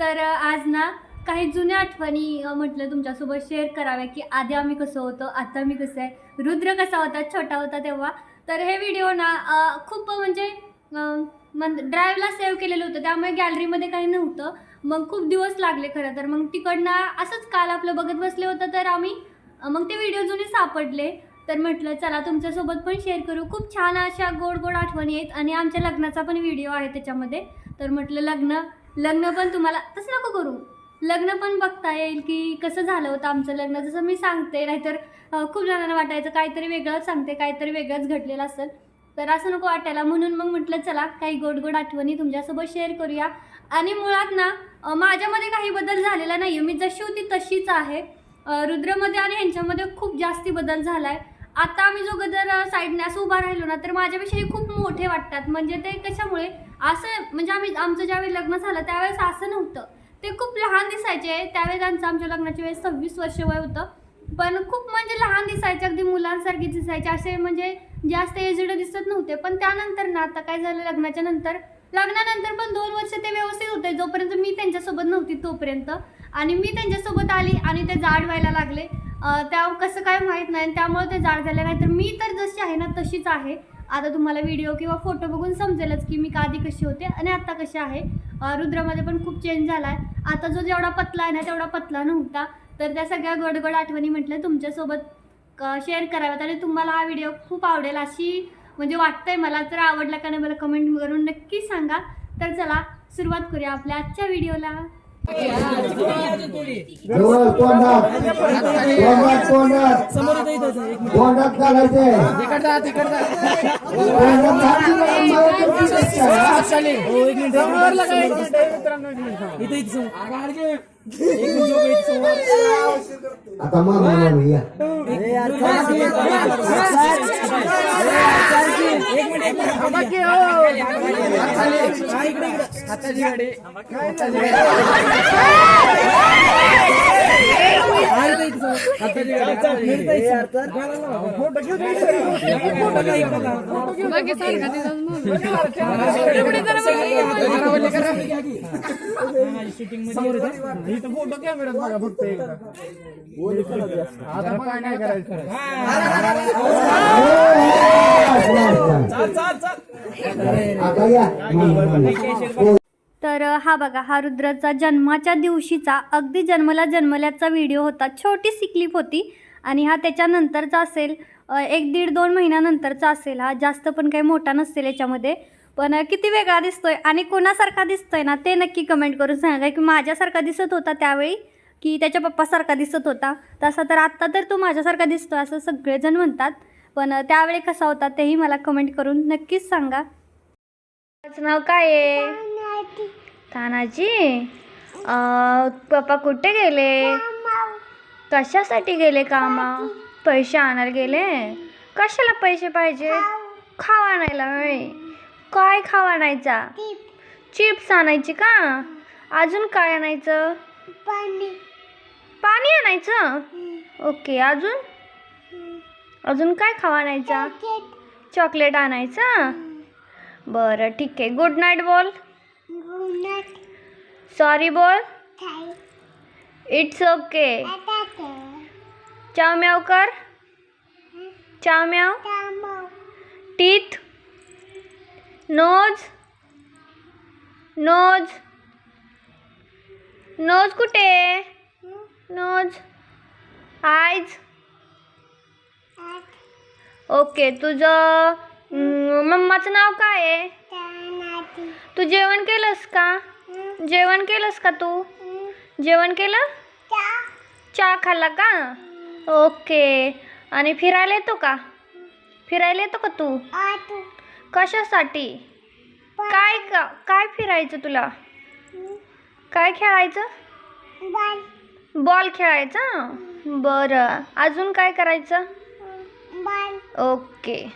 तर आज ना काही जुन्या आठवणी म्हटलं तुमच्यासोबत शेअर कराव्या की आधी आम्ही कसं होतो आता मी कसं आहे रुद्र कसा होता छोटा होता तेव्हा. तर हे व्हिडिओ ना खूप म्हणजे मन ड्राईव्हला सेव्ह केलेलं होतं त्यामुळे गॅलरीमध्ये काही नव्हतं. मग खूप दिवस लागले खरं तर. मग तिकडनं असंच काल आपलं बघत बसले होतं तर आम्ही मग ते व्हिडिओ जुने सापडले. तर म्हटलं चला तुमच्यासोबत पण शेअर करू. खूप छान अशा गोड गोड आठवणी आहेत आणि आमच्या लग्नाचा पण व्हिडिओ आहे त्याच्यामध्ये. तर म्हटलं लग्न लग्न पण तुम्हाला तसं नको करू. लग्न पण बघता येईल की कसं झालं होतं आमचं लग्न. जसं मी सांगते नाहीतर खूप जणांना वाटायचं काहीतरी वेगळंच सांगते काहीतरी वेगळंच घडलेलं असेल. तर असं नको वाटायला. म्हणून मग म्हटलं चला काही गोड गोड आठवणी तुमच्यासोबत शेअर करूया. आणि मुळात ना माझ्यामध्ये काही बदल झालेला नाही आहे मी जशी होती तशीच आहे. रुद्रमध्ये आणि ह्यांच्यामध्ये खूप जास्ती बदल झाला आहे आता आम्ही जो गदर साईडने असं उभा राहिलो ना तर माझ्याविषयी खूप मोठे वाटतात. म्हणजे ते कशामुळे? असं म्हणजे आम्ही आमचं ज्यावेळी लग्न झालं त्यावेळेस असं नव्हतं. ते खूप लहान दिसायचे. त्यावेळेस आमचं आमच्या लग्नाच्या वेळेस सव्वीस वर्ष वय होतं. पण खूप म्हणजे लहान दिसायचे अगदी मुलांसारखे दिसायचे. असे म्हणजे जास्त एजड दिसत नव्हते. पण त्यानंतर ना आता काय झालं लग्नाच्या नंतर? लग्नानंतर पण दोन वर्ष ते व्यवस्थित होते. जोपर्यंत मी त्यांच्यासोबत नव्हती तोपर्यंत. आणि मी त्यांच्यासोबत आली आणि ते जाड व्हायला लागले. त्या कसं काय माहीत नाही. आणि त्यामुळे ते जाड झाले. नाही तर मी तर जशी आहे ना तशीच आहे. आता तुम्हाला व्हिडिओ किंवा फोटो बघून समजेलच की मी का आधी कशी होते आणि आता कशी आहे. रुद्रामध्ये पण खूप चेंज झाला आहे आता जो जेवढा पतला आहे ना तेवढा पतला नव्हता. तर त्या सगळ्या गडगड आठवणी म्हटलं तुमच्यासोबत शेअर कराव्यात. आणि तुम्हाला हा व्हिडिओ खूप आवडेल अशी म्हणजे वाटतंय मला. तर आवडला का नाही मला कमेंट करून नक्की सांगा. तर चला सुरुवात करूया आपल्या आजच्या व्हिडिओला जवळ तोंडात तोंडात तोंडात. तोंडात घालायचे. तोंडात घातली ना मग आता मग म्हणूया फोटो कॅमेरा बघा फक्त आता बघा काय करायचं आता या. तर हा बघा हा रुद्राचा जन्माच्या दिवशीचा अगदी जन्मला जन्मल्याचा व्हिडिओ होता. छोटीशी क्लिप होती आणि हा त्याच्यानंतरचा असेल एक दीड दोन महिन्यानंतरचा असेल. हा जास्त पण काही मोठा नसेल याच्यामध्ये. पण किती वेगळा दिसतोय आणि कोणासारखा दिसतोय ना ते नक्की कमेंट करून सांगा. की माझ्यासारखा दिसत होता त्यावेळी की त्याच्या पप्पासारखा दिसत होता. तसा तर आत्ता तर तो माझ्यासारखा दिसतोय असं सगळेजण म्हणतात. पण त्यावेळी कसा होता तेही मला कमेंट करून नक्कीच सांगा. नाव काय आहे? तानाजी पप्पा कुठे गेले? कशासाठी गेले कामा? पैसे आणायला गेले? कशाला पैसे पाहिजे? खावा आणायला काय खावा आणायचा? चिप्स आणायची का? अजून काय आणायचं? पाणी. आणायचं? ओके अजून? अजून काय खावा आणायचा? चॉकलेट आणायचं? बरं ठीक आहे. गुड नाईट बोल. सॉरी बोल इट्स ओके चाव म्याव कर चाव म्याव टीथ नोज़ नोज़ नोज़ कुठे नोज़ आयज ओके तुझं हम्म, मम्माचं नाव काय आहे? तू जेवण केलंस का? जेवण केलंस का तू? जेवण केलं? चहा खाल्ला का? ओके. आणि फिरायला येतो का? फिरायला येतो का तू? कशासाठी? काय का काय फिरायचं तुला? काय खेळायचं? बॉल खेळायचा? बरं. अजून काय करायचं? ओके.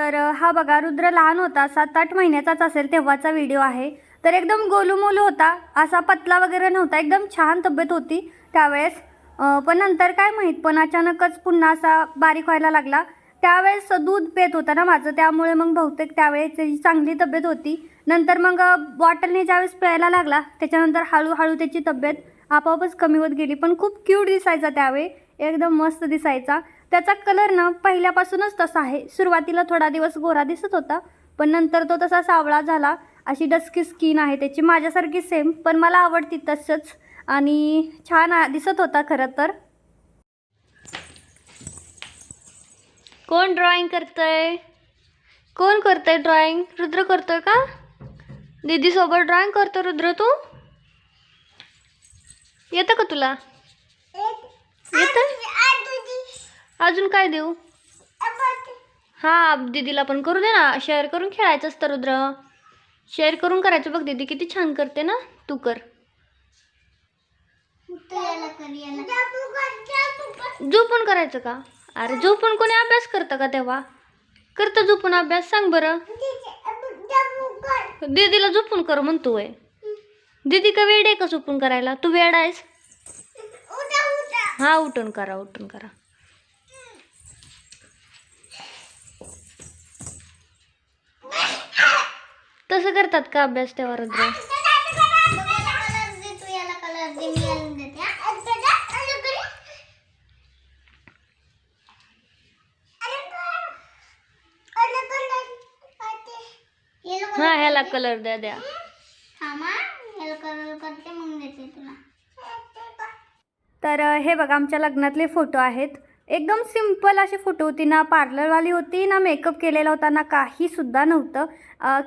तर हा बघा रुद्र लहान होता सात आठ महिन्याचाच असेल तेव्हाचा व्हिडिओ आहे. तर एकदम गोलूमोलू होता असा पतला वगैरे नव्हता एकदम छान तब्येत होती त्यावेळेस. पण नंतर काय माहीत पण अचानकच पुन्हा असा बारीक व्हायला लागला. त्यावेळेस दूध पेत होतं ना माझं त्यामुळे मग बहुतेक त्यावेळेस त्याची चांगली तब्येत होती. नंतर मग बॉटलने ज्यावेळेस प्यायला लागला त्याच्यानंतर हळूहळू त्याची तब्येत आपोआपच कमी होत गेली. पण खूप क्यूट दिसायचा त्यावेळी एकदम मस्त दिसायचा. त्याचा कलर ना पहिल्यापासूनच तसा आहे. सुरुवातीला थोडा दिवस गोरा दिसत होता पण नंतर तो तसा सावळा झाला. अशी डस्की स्किन आहे त्याची. माझ्यासारखी सेम पण मला आवडती तसंच. आणि छान दिसत होता खरं तर. कोण ड्रॉइंग करतंय? कोण करतंय ड्रॉइंग रुद्र करतोय का? दीदीसोबत ड्रॉइंग करतो रुद्र तू? येतं का तुला? येतं? अजून काय देऊ? हां दीदीला पण करू दे ना. शेअर करून खेळायचं असतं रुद्र. शेअर करून करायचं. बघ दीदी किती छान करते ना? तू कर. झोपून करायचं का? अरे झोपून कोणी अभ्यास करतं का तेव्हा? करतं झोपून अभ्यास. सांग बरं. दीदीला झोपून कर म्हणतो आहे दीदी का वेळ आहे का झोपून करायला? तू वेळ आहेस? हा उठून करा उठून करा. तसं करतात का अभ्यास तेव्हा रुद्र? हा ह्याला कलर द्या द्या. तर हे बघा आमच्या लग्नातले फोटो आहेत. एकदम सिंपल असे फोटो होती ना पार्लरवाली होती ना मेकअप केलेला होता ना काहीसुद्धा नव्हतं.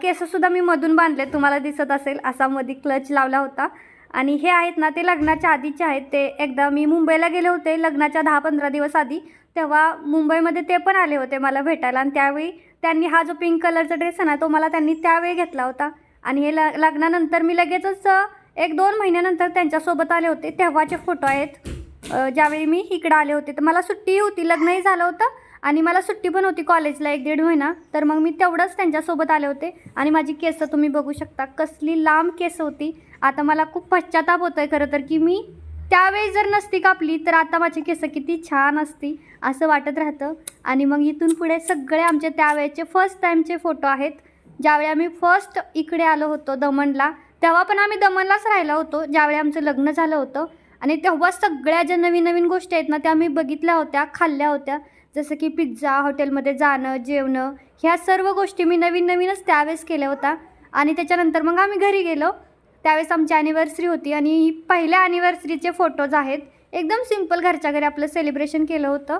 केससुद्धा मी मधून बांधले तुम्हाला दिसत असेल असा मध्ये क्लच लावला होता. आणि हे आहेत ना ते लग्नाच्या आधीचे आहेत ते एकदा मी मुंबईला गेले होते लग्नाच्या दहा पंधरा दिवस आधी तेव्हा मुंबईमध्ये ते पण आले होते मला भेटायला. आणि त्यावेळी त्यांनी हा जो पिंक कलरचा ड्रेस आहे ना तो मला त्यांनी त्यावेळी घेतला होता. आणि हे ल लग्नानंतर मी लगेचच एक दोन महिन्यानंतर त्यांच्यासोबत आले होते तेव्हाचे फोटो आहेत. ज्यावेळी मी इकडं आले होते तर मला सुट्टी होती लग्नही झालं होतं आणि मला सुट्टी पण होती कॉलेजला एक दीड महिना. तर मग मी तेवढंच त्यांच्यासोबत आले होते आणि माझी केसं तुम्ही बघू शकता कसली लांब केस होती. आता मला खूप पश्चाताप होतो आहे खरं तर की मी त्यावेळी जर नसती कापली तर आता माझी केसं किती छान असती असं वाटत राहतं. आणि मग इथून पुढे सगळे आमचे त्यावेळेचे फर्स्ट टाईमचे फोटो आहेत. ज्यावेळी आम्ही फर्स्ट इकडे आलो होतो दमणला तेव्हा पण आम्ही दमणलाच राहिलो होतो ज्यावेळी आमचं लग्न झालं होतं. आणि तेव्हा सगळ्या ज्या नवीन नवीन गोष्टी आहेत ना त्या आम्ही बघितल्या होत्या खाल्ल्या होत्या. जसं की पिझ्झा हॉटेलमध्ये जाणं जेवणं ह्या सर्व गोष्टी मी नवीन नवीनच त्यावेळेस केल्या होत्या. आणि त्याच्यानंतर मग आम्ही घरी गेलो. त्यावेळेस आमची ॲनिव्हर्सरी होती आणि ही पहिल्या ॲनिव्हर्सरीचे फोटोज आहेत. एकदम सिंपल घरच्या घरी आपलं सेलिब्रेशन केलं होतं.